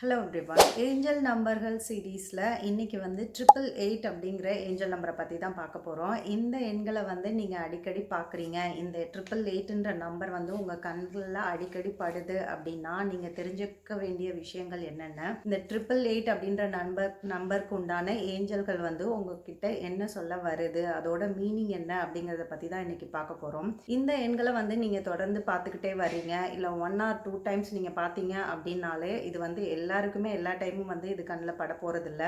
Hello everyone angel நம்பர்கள் சீரீஸில் இன்றைக்கி வந்து ட்ரிபிள் எயிட் அப்படிங்கிற ஏஞ்சல் நம்பரை பற்றி தான் பார்க்க போகிறோம் இந்த எண்களை வந்து நீங்கள் அடிக்கடி பார்க்குறீங்க. இந்த ட்ரிபிள் எயிட்டுன்ற நம்பர் வந்து உங்கள் கண்களில் அடிக்கடி படுது அப்படின்னா நீங்கள் தெரிஞ்சுக்க வேண்டிய விஷயங்கள் என்னென்ன? இந்த ட்ரிபிள் எயிட் அப்படின்ற நம்பர் நம்பருக்கு உண்டான ஏஞ்சல்கள் வந்து உங்ககிட்ட என்ன சொல்ல வருது? அதோட மீனிங் என்ன அப்படிங்கிறத பற்றி தான் இன்றைக்கி பார்க்க போகிறோம் இந்த எண்களை வந்து நீங்கள் தொடர்ந்து பார்த்துக்கிட்டே வரீங்க இல்லை ஒன் ஆர் டூ டைம்ஸ் நீங்கள் பார்த்தீங்க அப்படின்னாலே இது வந்து எல்லாருக்குமே எல்லா டைமும் வந்து இது கண்ணில் பட போகிறதில்ல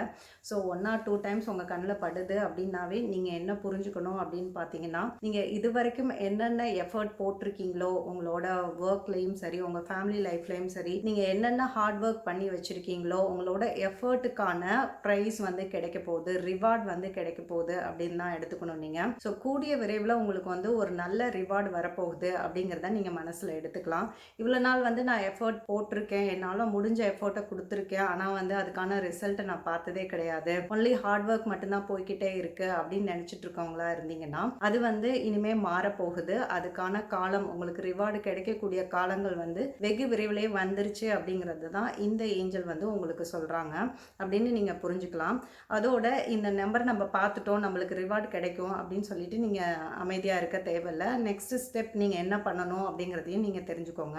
so one or two times உங்கள் கண்ணில் படுது அப்படின்னாவே நீங்கள் என்ன புரிஞ்சுக்கணும் அப்படின்னு பார்த்தீங்கன்னா நீங்கள் இது வரைக்கும் என்னென்ன எஃபர்ட் போட்டிருக்கீங்களோ உங்களோட ஒர்க்லேயும் சரி உங்கள் ஃபேமிலி லைஃப்லேயும் சரி நீங்கள் என்னென்ன ஹார்ட் ஒர்க் பண்ணி வச்சுருக்கீங்களோ உங்களோட எஃபர்ட்டுக்கான ப்ரைஸ் வந்து கிடைக்க போகுது ரிவார்ட் வந்து கிடைக்க போகுது அப்படின்னு தான் எடுத்துக்கணும் நீங்கள் ஸோ கூடிய விரைவில் உங்களுக்கு வந்து ஒரு நல்ல ரிவார்டு வரப்போகுது அப்படிங்கிறத நீங்கள் மனசில் எடுத்துக்கலாம். இவ்வளோ நாள் வந்து நான் எஃபர்ட் போட்டிருக்கேன் என்னால் முடிஞ்ச எஃபர்ட்டை கொடுத்துருக்கேன். ஆனால் வந்து அதுக்கான ரிசல்ட்டை நான் பார்த்ததே கிடையாது. ஒன்லி ஹார்ட் ஒர்க் மட்டும்தான் போய்கிட்டே இருக்கு அப்படின்னு நினச்சிட்டு இருக்கவங்களா இருந்தீங்கன்னா அது வந்து இனிமே மாறப்போகுது. அதுக்கான காலம் உங்களுக்கு ரிவார்டு கிடைக்கக்கூடிய காலங்கள் வந்து வெகு விரைவிலே வந்துருச்சு அப்படிங்கிறது தான் இந்த ஏஞ்சல் வந்து உங்களுக்கு சொல்கிறாங்க அப்படின்னு நீங்கள் புரிஞ்சுக்கலாம். அதோட இந்த நம்பர் நம்ம பார்த்துட்டோம் நம்மளுக்கு ரிவார்டு கிடைக்கும் அப்படின்னு சொல்லிட்டு நீங்கள் அமைதியாக இருக்க தேவையில்லை. நெக்ஸ்ட் ஸ்டெப் நீங்கள் என்ன பண்ணணும் அப்படிங்கிறதையும் நீங்கள் தெரிஞ்சுக்கோங்க.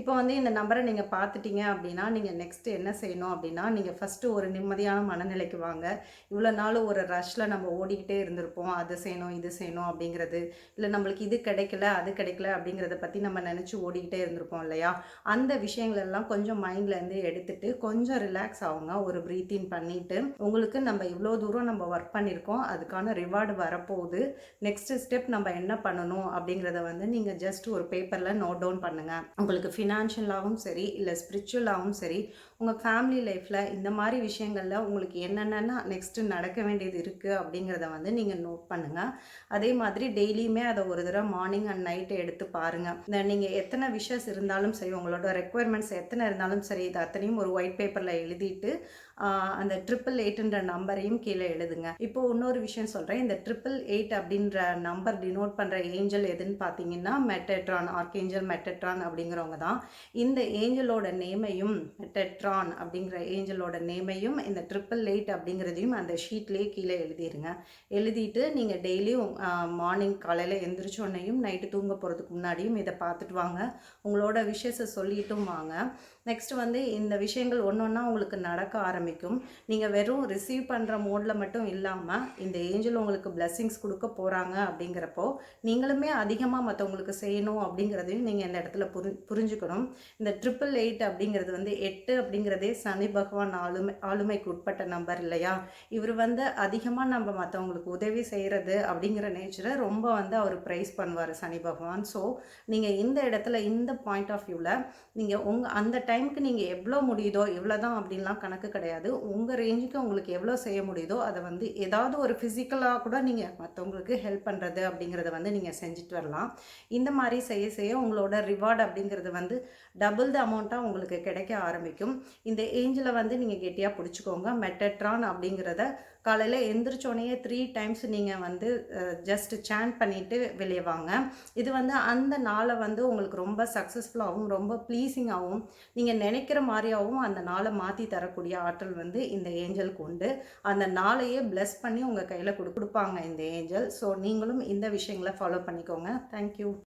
இப்போ வந்து இந்த நம்பரை நீங்கள் பார்த்துட்டீங்க அப்படின்னா நீங்கள் நெக்ஸ்ட் நெக்ஸ்ட்டு என்ன செய்யணும் அப்படின்னா நீங்கள் ஃபஸ்ட்டு ஒரு நிம்மதியான மனநிலைக்கு வாங்க. இவ்வளோ நாள் ஒரு ரஷ்ஷில் நம்ம ஓடிக்கிட்டே இருந்திருப்போம். அது செய்யணும் இது செய்யணும் அப்படிங்கிறது. இல்லை நம்மளுக்கு இது கிடைக்கல அது கிடைக்கல அப்படிங்கிறத பற்றி நம்ம நினச்சி ஓடிக்கிட்டே இருந்திருப்போம் இல்லையா? அந்த விஷயங்களெல்லாம் கொஞ்சம் மைண்ட்லேருந்து எடுத்துட்டு கொஞ்சம் ரிலாக்ஸ் ஆகுங்க. ஒரு ப்ரீத்திங் பண்ணிவிட்டு உங்களுக்கு நம்ம இவ்வளோ தூரம் நம்ம ஒர்க் பண்ணியிருக்கோம். அதுக்கான ரிவார்டு வரப்போகுது. நெக்ஸ்ட் ஸ்டெப் நம்ம என்ன பண்ணணும் அப்படிங்கிறத வந்து நீங்கள் ஜஸ்ட் ஒரு பேப்பரில் நோட் டவுன் பண்ணுங்கள் உங்களுக்கு ஃபினான்ஷியலாகவும் சரி இல்லை ஸ்பிரிச்சுவலாகவும் சரி உங்கள் ஃபேமிலி லைஃப்பில் இந்த மாதிரி விஷயங்களில் உங்களுக்கு என்னென்னா நெக்ஸ்ட்டு நடக்க வேண்டியது இருக்குது அப்படிங்கிறத வந்து நீங்கள் நோட் பண்ணுங்கள் அதே மாதிரி டெய்லியுமே அதை ஒரு தடவை மார்னிங் அண்ட் நைட்டு எடுத்து பாருங்கள் இந்த நீங்கள் எத்தனை விஷஸ் இருந்தாலும் சரி உங்களோட ரெக்குயர்மெண்ட்ஸ் எத்தனை இருந்தாலும் சரி இது அத்தனையும் ஒரு ஒயிட் பேப்பரில் எழுதிட்டு அந்த ட்ரிப்பிள் எயிட்டுன்ற நம்பரையும் கீழே எழுதுங்க. இப்போ இன்னொரு விஷயம் சொல்கிறேன் இந்த ட்ரிப்பிள் எயிட் அப்படின்ற நம்பர் டினோட் பண்ணுற ஏஞ்சல் எதுன்னு பார்த்தீங்கன்னா மெட்டட்ரான் ஆர்கேஞ்சல் மெட்டட்ரான் அப்படிங்கிறவங்க தான். இந்த ஏஞ்சலோட நேமையும் மெட்டட்ரான் அப்படிங்கிற ஏஞ்சலோட நேமையும் இந்த ட்ரிப்பிள் எயிட் அப்படிங்கிறதையும் அந்த ஷீட்லேயே கீழே எழுதிடுங்க எழுதிட்டு நீங்கள் டெய்லியும் மார்னிங் காலையில் எந்திரிச்சோன்னையும் நைட்டு தூங்க போகிறதுக்கு முன்னாடியும் இதை பார்த்துட்டு வாங்க. உங்களோட விஷயத்தை சொல்லிட்டும் வாங்க. நெக்ஸ்ட் வந்து இந்த விஷயங்கள் ஒன்று ஒன்றா உங்களுக்கு நடக்க ஆரம்பிக்கும். நீங்கள் வெறும் ரிசீவ் பண்ணுற மோடில் மட்டும் இல்லாமல் இந்த ஏஞ்சல் உங்களுக்கு பிளெஸ்ஸிங்ஸ் கொடுக்க போகிறாங்க அப்படிங்கிறப்போ நீங்களுமே அதிகமாக மற்றவங்களுக்கு செய்யணும் அப்படிங்கிறதையும் நீங்கள் இந்த இடத்துல புரி புரிஞ்சுக்கணும். இந்த ட்ரிப்பிள் எயிட் அப்படிங்கிறது வந்து எட்டு அப்படி அப்படிங்கிறதே சனி பகவான் ஆளுமை ஆளுமைக்கு உட்பட்ட நம்பர் இல்லையா? இவர் வந்து அதிகமாக நம்ம மற்றவங்களுக்கு உதவி செய்கிறது அப்படிங்கிற நேச்சரை ரொம்ப வந்து அவர் ப்ரைஸ் பண்ணுவார் சனி பகவான். ஸோ நீங்கள் இந்த இடத்துல இந்த பாயிண்ட் ஆஃப் வியூவில் நீங்கள் உங்கள் அந்த டைமுக்கு நீங்கள் எவ்வளோ முடியுதோ எவ்வளோ தான் அப்படின்லாம் கணக்கு கிடையாது. உங்கள் ரேஞ்சுக்கு உங்களுக்கு எவ்வளோ செய்ய முடியுதோ அதை வந்து ஏதாவது ஒரு ஃபிசிக்கலாக கூட நீங்கள் மற்றவங்களுக்கு ஹெல்ப் பண்ணுறது அப்படிங்கிறத வந்து நீங்கள் செஞ்சுட்டு வரலாம். இந்த மாதிரி செய்ய செய்ய உங்களோட ரிவார்டு அப்படிங்கிறது வந்து டபுள் த அமௌண்ட்டாக உங்களுக்கு கிடைக்க ஆரம்பிக்கும். இந்த ஏஞ்சலை வந்து நீங்கள் கெட்டியாக பிடிச்சிக்கோங்க. மெட்டட்ரான் அப்படிங்கிறத காலையில் எந்திரிச்சோடனே த்ரீ டைம்ஸ் நீங்கள் வந்து ஜஸ்ட் சேன் பண்ணிவிட்டு வெளியே வாங்க. இது வந்து அந்த நாளை வந்து உங்களுக்கு ரொம்ப சக்ஸஸ்ஃபுல்லாகவும் ரொம்ப ப்ளீஸிங்காகவும் நீங்கள் நினைக்கிற மாதிரியாகவும் அந்த நாளை மாற்றி தரக்கூடிய ஆற்றல் வந்து இந்த ஏஞ்சலுக்கு உண்டு. அந்த நாளையே ப்ளஸ் பண்ணி உங்கள் கையில் கொடு கொடுப்பாங்க இந்த ஏஞ்சல். ஸோ நீங்களும் இந்த விஷயங்களை ஃபாலோ பண்ணிக்கோங்க. தேங்க்யூ